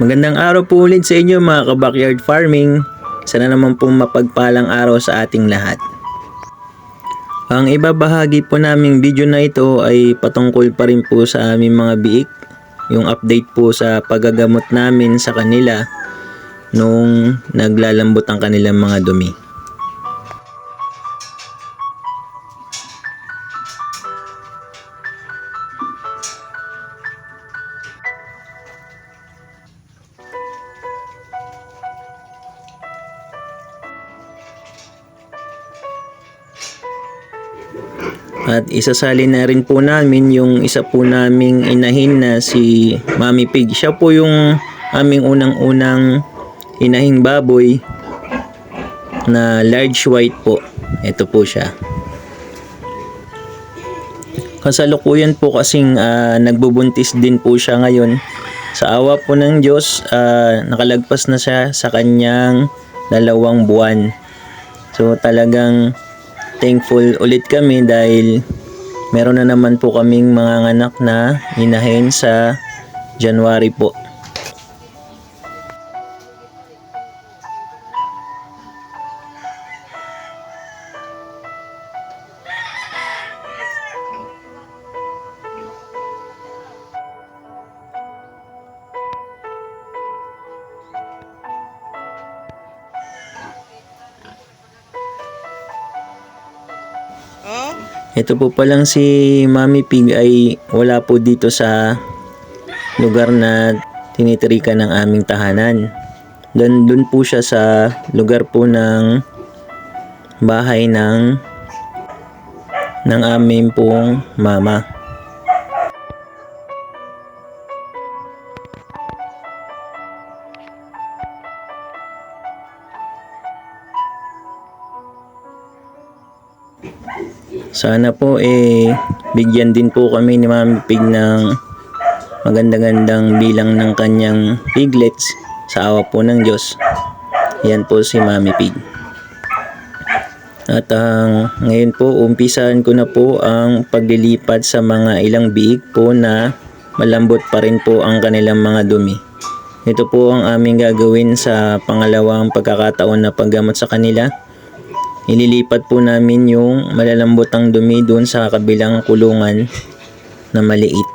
Magandang araw po ulit sa inyo mga ka-backyard farming. Sana naman po mapagpalang araw sa ating lahat. Ang ibabahagi po naming video na ito ay patungkol pa rin po sa aming mga biik. Yung update po sa pagagamot namin sa kanila nung naglalambot ang kanilang mga dumi. At isasali na rin po namin yung isa po naming inahin na si Mami Pig. Siya po yung aming unang-unang inahing baboy na large white po. Ito po siya. Kasalukuyan po kasing ah, nagbubuntis din po siya ngayon. Sa awa po ng Diyos, ah, nakalagpas na siya sa kanyang dalawang buwan. So talagang thankful ulit kami dahil meron na naman po kaming mga anak na inahin sa January po. Ito po palang si Mami Pig ay wala po dito sa lugar na tinitirikan ng aming tahanan. Doon, doon po siya sa lugar po ng bahay ng ng aming pong mama. Sana po eh bigyan din po kami ni Mami Pig ng maganda-gandang bilang ng kanyang piglets sa awa po ng Diyos. Yan po si Mami Pig. At ang ngayon po umpisahan ko na po ang paglilipat sa mga ilang biik po na malambot pa rin po ang kanilang mga dumi. Ito po ang aming gagawin sa pangalawang pagkakataon na paggamot sa kanila. Ililipat po namin yung malalambot ang dumi doon sa kabilang kulungan na maliit.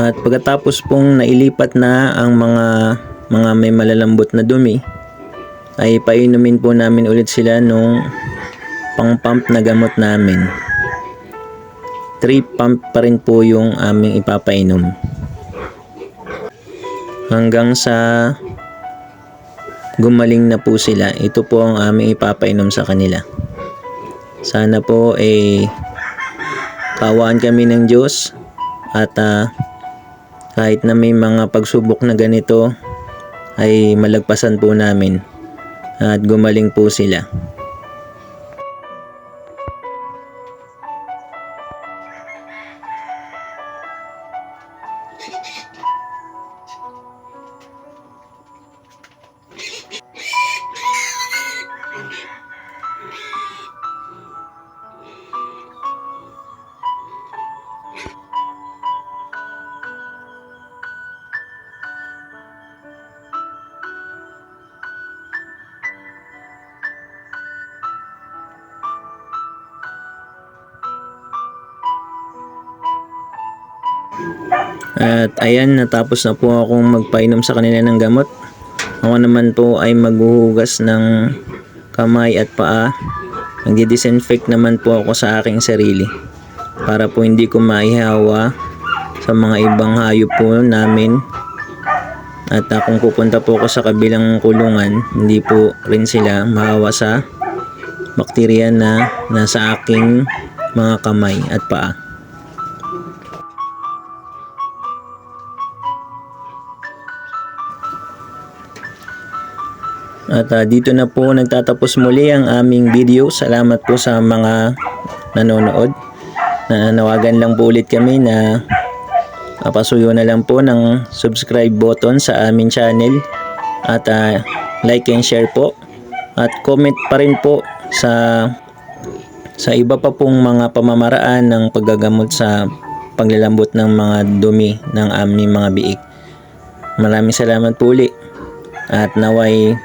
At pagkatapos pong nailipat na ang mga mga may malalambot na dumi, ay painumin po namin ulit sila nung pang-pump na gamot namin. 3 pump pa rin po yung aming ipapainom. Hanggang sa gumaling na po sila, ito po ang aming ipapainom sa kanila. Sana po eh kawaan kami ng Diyos at ah, kahit na may mga pagsubok na ganito ay malagpasan po namin at gumaling po sila. At ayan, natapos na po akong magpainom sa kanila ng gamot. Ako naman po ay maghuhugas ng kamay at paa. Nagdi-disinfect naman po ako sa aking sarili para po hindi ko maihawa sa mga ibang hayop po namin. At uh, kung pupunta po ako sa kabilang kulungan, hindi po rin sila mahawa sa bakterya na nasa aking mga kamay at paa. At ah, dito na po nagtatapos muli ang aming video. Salamat po sa mga nanonood. Nananawagan lang po ulit kami na papasuyo na lang po ng subscribe button sa aming channel. At ah, like and share po. At comment pa rin po sa sa iba pa pong mga pamamaraan ng paggagamot sa paglalambot ng mga dumi ng aming mga biik. Maraming salamat po uli. At naway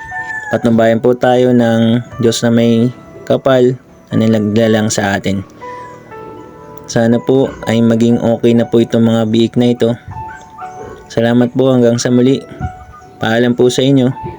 patnubayan po tayo ng Diyos na may kapal na nilaglalang sa atin. Sana po ay maging okay na po itong mga biik na ito. Salamat po hanggang sa muli. Paalam po sa inyo.